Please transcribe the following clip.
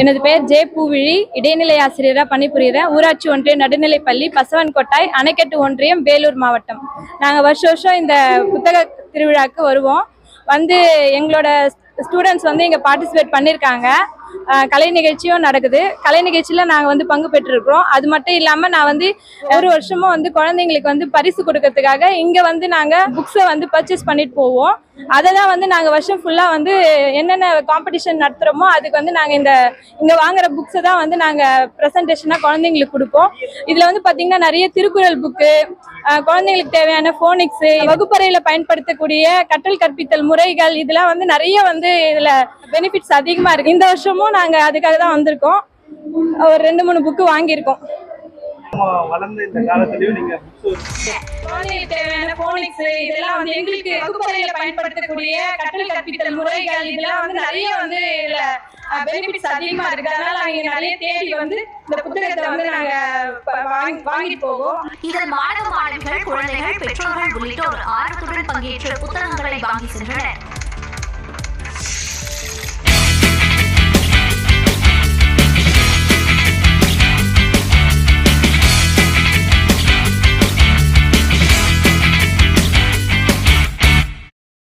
எனது பெயர் ஜே பூவிழி இடைநிலை ஆசிரியராக பணிபுரிகிறேன் ஊராட்சி ஒன்றிய நடுநிலைப்பள்ளி பசவன் கொட்டாய் அணைக்கட்டு ஒன்றியம் வேலூர் மாவட்டம். நாங்கள் வருஷ வருஷம் இந்த புத்தக திருவிழாவுக்கு வருவோம். வந்து எங்களோட ஸ்டூடெண்ட்ஸ் வந்து இங்கே பார்ட்டிசிபேட் பண்ணியிருக்காங்க கலை நிகழ்ச்சியும் நடக்குது. கலை நிகழ்ச்சியில் நாங்கள் வந்து பங்கு பெற்றிருக்கிறோம். அது மட்டும் இல்லாமல் நான் வந்து ஒரு வருஷமும் வந்து குழந்தைங்களுக்கு வந்து பரிசு கொடுக்கறதுக்காக இங்கே வந்து நாங்கள் புக்ஸை வந்து பர்ச்சேஸ் பண்ணிட்டு போவோம். அதை தான் வந்து நாங்கள் வருஷம் ஃபுல்லாக வந்து என்னென்ன காம்படிஷன் நடத்துகிறோமோ அதுக்கு வந்து நாங்கள் இந்த இங்கே வாங்குற புக்ஸை தான் வந்து நாங்கள் ப்ரெசன்டேஷனாக குழந்தைங்களுக்கு கொடுப்போம். இதில் வந்து பார்த்திங்கன்னா நிறைய திருக்குறள் புக்கு குழந்தைங்களுக்கு தேவையான ஃபோனிக்ஸு வகுப்பறையில் பயன்படுத்தக்கூடிய கற்றல் கற்பித்தல் முறைகள் இதெல்லாம் வந்து நிறைய வந்து இதில் பெனிஃபிட்ஸ் அதிகமாக இருக்குது இந்த வருஷமும் நாங்கள் அதுக்காக தான் வந்திருக்கோம். ஒரு ரெண்டு மூணு புக்கு வாங்கியிருக்கோம். வளர்ந்த இந்த காலத்திலயும் நீங்க புக்ஸ் குழந்தைகளுக்கு தேவையான போனிக்ஸ் இதெல்லாம் வந்து எங்களுக்கு வகுப்பறையில பயன்படுத்தக்கூடிய கற்றல் கற்பித்தல் முறைகள் இதெல்லாம் வந்து நிறைய வந்து இதுல பெனிஃபிட்ஸ் அதிகமா இருக்கு. அதனால நாங்க நிறைய தேடி வந்து இந்த புத்தகத்தை வந்து நாங்க வாங்கிட்டு போவோம் இதில் மாணவ மாணவிகள் குழந்தைகள் பெற்றோர்கள் உள்ளிட்டோர் ஆர்வத்துடன் பங்கேற்று புத்தகங்களை வாங்கி சென்றனர்.